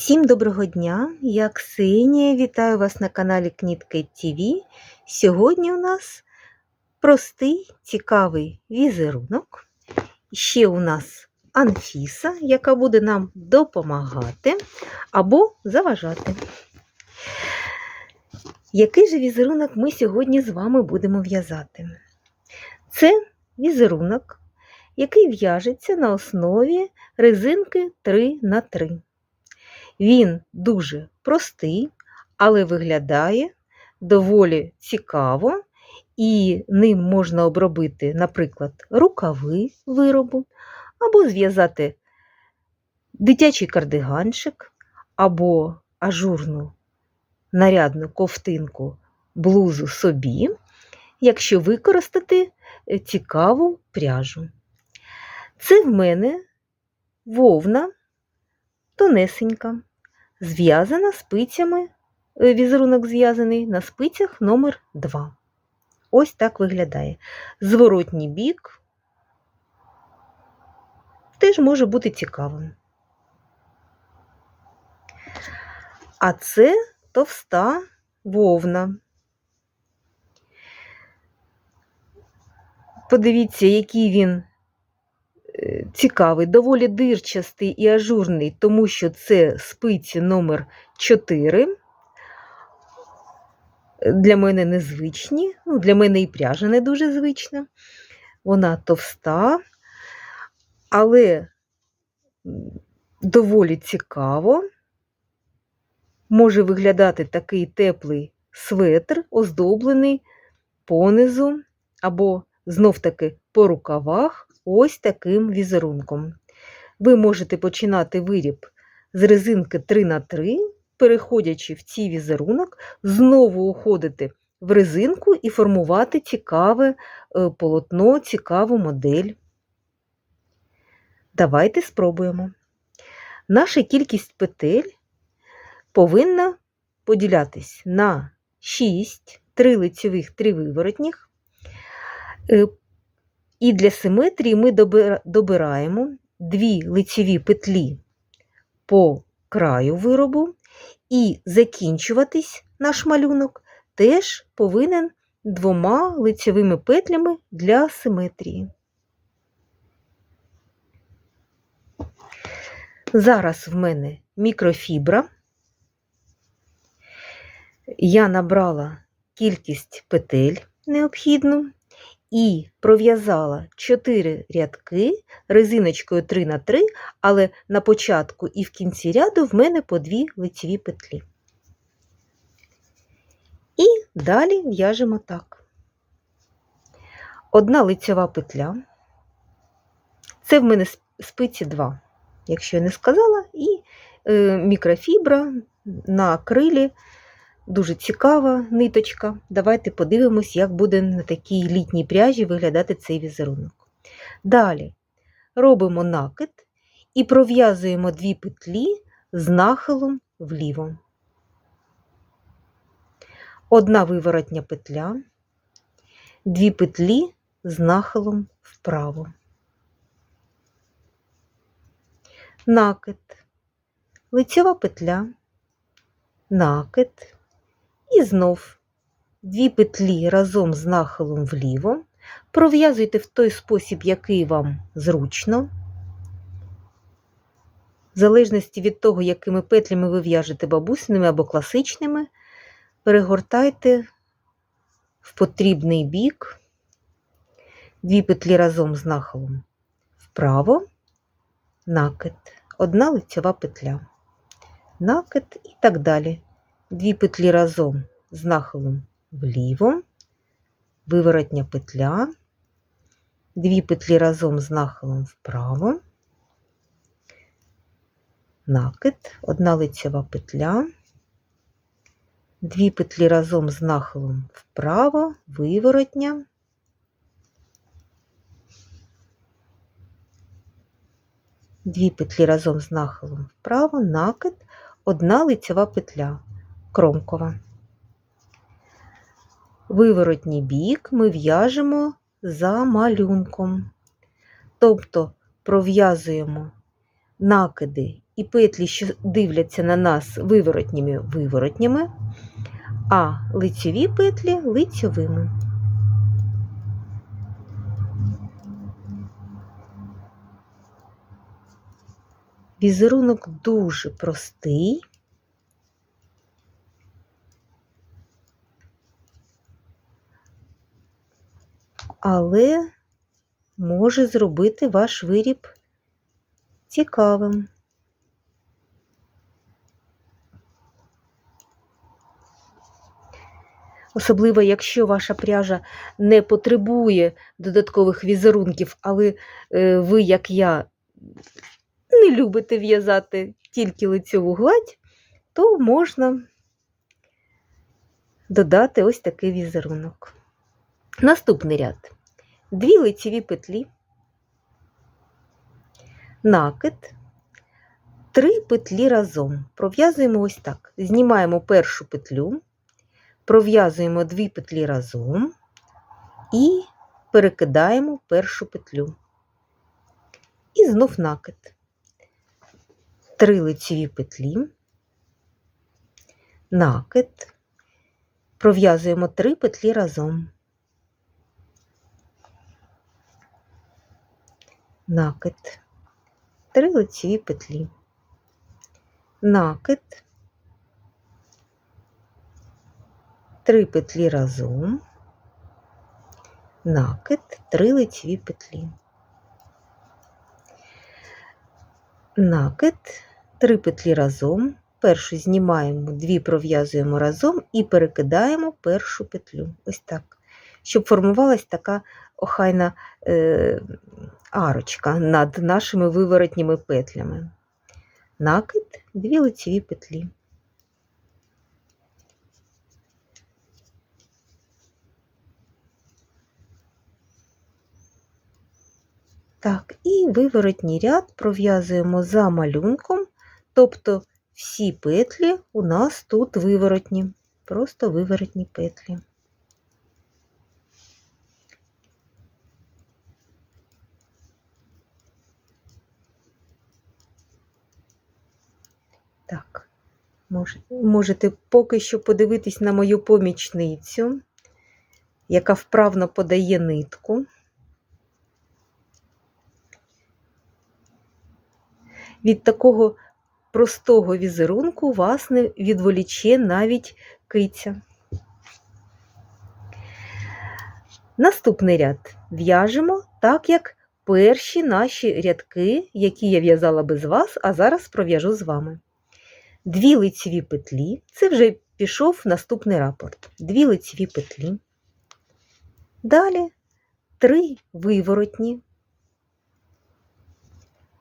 Всім доброго дня! Я Ксенія. Вітаю вас на каналі Кнітки ТВ. Сьогодні у нас простий, цікавий візерунок. Ще у нас Анфіса, яка буде нам допомагати або заважати. Який же візерунок ми сьогодні з вами будемо в'язати? Це візерунок, який в'яжеться на основі резинки 3х3. Він дуже простий, але виглядає доволі цікаво, і ним можна обробити, наприклад, рукави виробу, або зв'язати дитячий кардиганчик, або ажурну нарядну ковтинку блузу собі, якщо використати цікаву пряжу. Це в мене вовна тонесенька зв'язана спицями, е, візерунок зв'язаний на спицях номер 2 Ось так виглядає. Зворотній бік теж може бути цікавим. А це товста вовна. Подивіться, який він цікавий, доволі дирчастий і ажурний, тому що це спиці номер 4 Для мене незвичні, ну, для мене і пряжа не дуже звична. Вона товста, але доволі цікаво. Може виглядати такий теплий светр, оздоблений понизу, або знов-таки по рукавах ось таким візерунком. Ви можете починати виріб з резинки 3х3, переходячи в цей візерунок, знову уходити в резинку і формувати цікаве е, полотно, цікаву модель. Давайте спробуємо. Наша кількість петель повинна поділятись на 6, 3 лицьових, 3 виворотніх. І для симетрії ми добираємо дві лицеві петлі по краю виробу, і закінчуватись наш малюнок теж повинен двома лицевими петлями для симетрії. Зараз в мене мікрофібра. Я набрала кількість петель необхідну і пров'язала 4 рядки резиночкою 3 на 3 але на початку і в кінці ряду в мене по 2 лицеві петлі. І далі в'яжемо так. Одна лицева петля, це в мене спиці 2, якщо я не сказала, і е, мікрофібра на крилі Дуже цікава ниточка. Давайте подивимось, як буде на такій літній пряжі виглядати цей візерунок. Далі робимо накид і пров'язуємо дві петлі з нахилом вліво. Одна виворотня петля, дві петлі з нахилом вправо. Накид, лицьова петля, накид. І знов. Дві петлі разом з нахилом вліво. Пров'язуйте в той спосіб, який вам зручно. В залежності від того, якими петлями ви в'яжете бабусиними або класичними, перегортайте в потрібний бік, дві петлі разом з нахилом вправо, накид, одна лицьова петля, накид і так далі дві петлі разом з нахилом вліво, виворотня петля, дві петлі разом з нахилом вправо, накид, одна лицева петля, дві петлі разом з нахилом вправо, виворотня, Дві петлі разом з нахилом вправо, накид, одна лицева петля кромкова. Виворотній бік ми в'яжемо за малюнком, тобто пров'язуємо накиди і петлі, що дивляться на нас виворотніми виворотнями, а лицьові петлі лицьовими. Візерунок дуже простий. Але може зробити ваш виріб цікавим. Особливо, якщо ваша пряжа не потребує додаткових візерунків, але е, ви, як я, не любите в'язати тільки лицьову гладь, то можна додати ось такий візерунок. Наступний ряд. Дві лицеві петлі, накид, три петлі разом. Пров'язуємо ось так. Знімаємо першу петлю, пров'язуємо дві петлі разом і перекидаємо першу петлю. І знов накид. Три лицеві петлі, накид, пров'язуємо три петлі разом. Накид, три лицеві петлі, накид, три петлі разом, накид, три лицеві петлі, накид, три петлі разом, першу знімаємо, дві пров'язуємо разом і перекидаємо першу петлю. Ось так, щоб формувалась така охайна е, арочка над нашими виворотніми петлями. Накид, дві лицеві петлі. Так, і виворотній ряд пров'язуємо за малюнком, тобто всі петлі у нас тут виворотні, просто виворотні петлі. Так, можете поки що подивитись на мою помічницю, яка вправно подає нитку. Від такого простого візерунку вас не відволіче навіть киця. Наступний ряд в'яжемо так, як перші наші рядки, які я в'язала без вас, а зараз пров'яжу з вами. Дві лицеві петлі, це вже пішов наступний рапорт. Дві лицеві петлі. Далі три виворотні,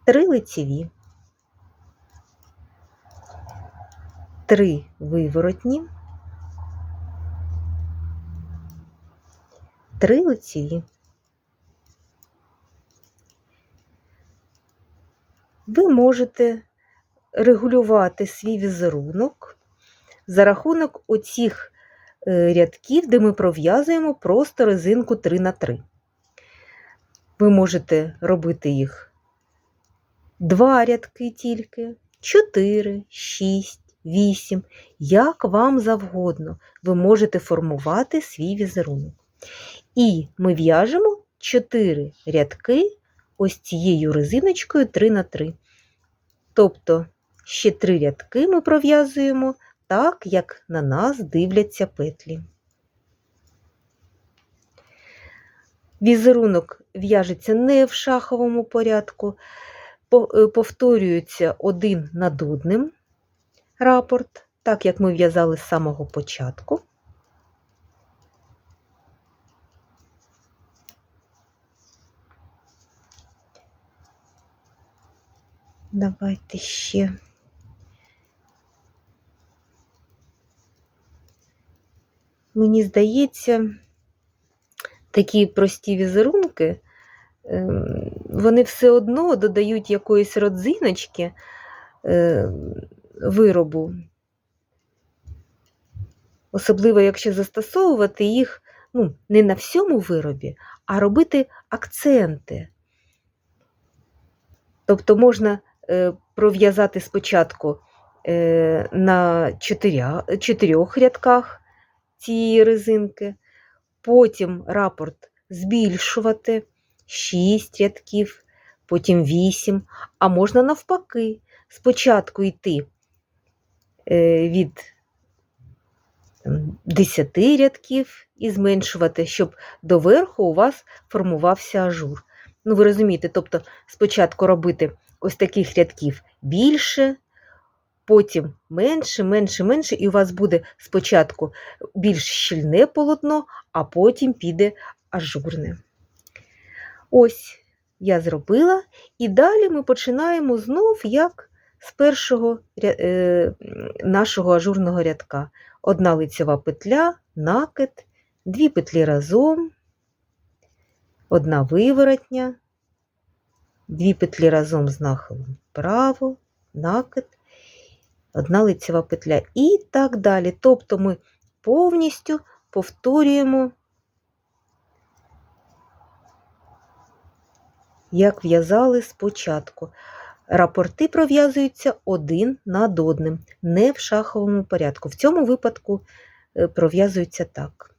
три лицеві, три виворотні, три лицеві. Ви можете регулювати свій візерунок за рахунок оцих е, рядків, де ми пров'язуємо просто резинку 3 на 3. Ви можете робити їх два рядки тільки, 4, 6, 8, як вам завгодно, ви можете формувати свій візерунок. І ми в'яжемо 4 рядки ось цією резиночкою 3 на 3. Тобто ще три рядки ми пров'язуємо так, як на нас дивляться петлі. Візерунок в'яжеться не в шаховому порядку, е, повторюється один над одним рапорт, так як ми в'язали з самого початку. Давайте ще. Мені здається, такі прості візерунки, ем, вони все одно додають якоїсь родзиночки ем, виробу, особливо, якщо застосовувати їх ну, не на всьому виробі, а робити акценти. Тобто можна е, пров'язати спочатку е, на чотирьох рядках цієї резинки, потім рапорт збільшувати 6 рядків, потім 8, а можна навпаки, спочатку йти е, від 10 рядків і зменшувати, щоб доверху у вас формувався ажур. Ну, ви розумієте, тобто спочатку робити ось таких рядків більше, потім менше, менше, менше, і у вас буде спочатку більш щільне полотно, а потім піде ажурне. Ось я зробила, і далі ми починаємо знов як з першого е, нашого ажурного рядка. Одна лицьова петля, накид, дві петлі разом, одна виворотня, дві петлі разом з нахилом вправо, накид, одна лицьова петля і так далі. Тобто ми повністю повторюємо, як в'язали спочатку. Рапорти пров'язуються один над одним, не в шаховому порядку. В цьому випадку е, пров'язуються так.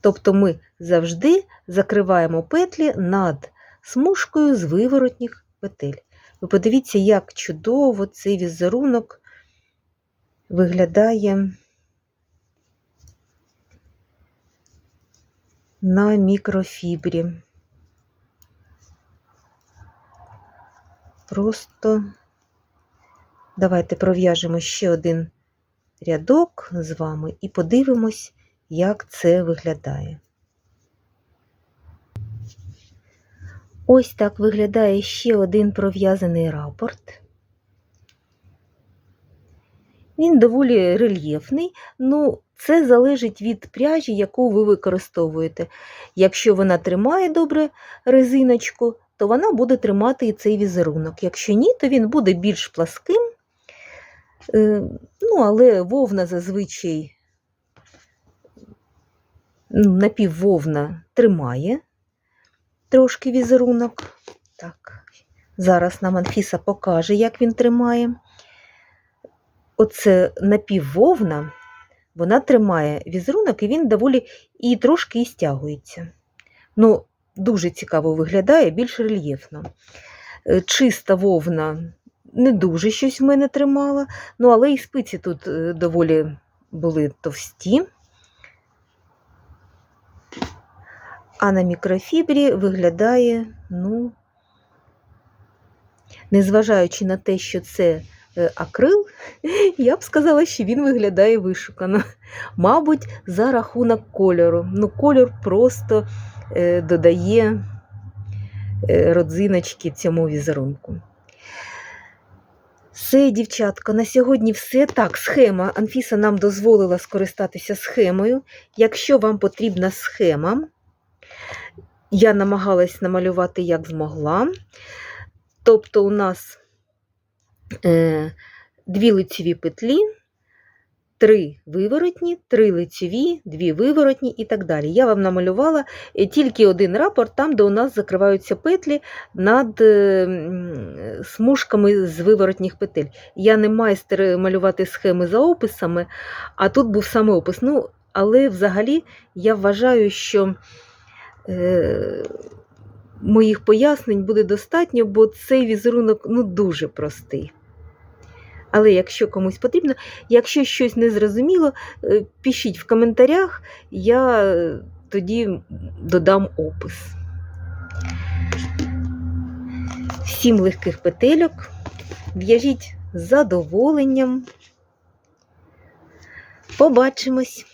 Тобто ми завжди закриваємо петлі над смужкою з виворотніх петель. Ви подивіться, як чудово цей візерунок виглядає на мікрофібрі. Просто давайте пров'яжемо ще один рядок з вами і подивимось, як це виглядає. Ось так виглядає ще один пров'язаний рапорт. Він доволі рельєфний, ну це залежить від пряжі, яку ви використовуєте. Якщо вона тримає добре резиночку, то вона буде тримати і цей візерунок. Якщо ні, то він буде більш пласким. Е, Ну, але вовна зазвичай напіввовна тримає трошки візерунок. Так, зараз нам Анфіса покаже, як він тримає. Оце напіввовна, вона тримає візерунок, і він доволі і трошки і стягується. Ну, дуже цікаво виглядає, більш рельєфно. Е, Чиста вовна не дуже щось в мене тримала, ну, але і спиці тут е, доволі були товсті. А на мікрофібрі виглядає, ну, незважаючи на те, що це е, акрил, я б сказала, що він виглядає вишукано. Мабуть, за рахунок кольору. Ну, кольор просто е, додає е, родзиночки цьому візерунку. Все, дівчатка, на сьогодні все. Так, схема. Анфіса нам дозволила скористатися схемою. Якщо вам потрібна схема, я намагалась намалювати як змогла. Тобто, у нас е, дві лицеві петлі, три виворотні, три лицеві, дві виворотні і так далі. Я вам намалювала е, тільки один рапорт, там, де у нас закриваються петлі над е, смужками з виворотніх петель. Я не майстер малювати схеми за описами, а тут був саме опис. Ну, але взагалі я вважаю, що е, моїх пояснень буде достатньо, бо цей візерунок ну, дуже простий. Але якщо комусь потрібно, якщо щось не зрозуміло, е, пишіть в коментарях, я е, тоді додам опис. Всім легких петельок. В'яжіть з задоволенням. Побачимось!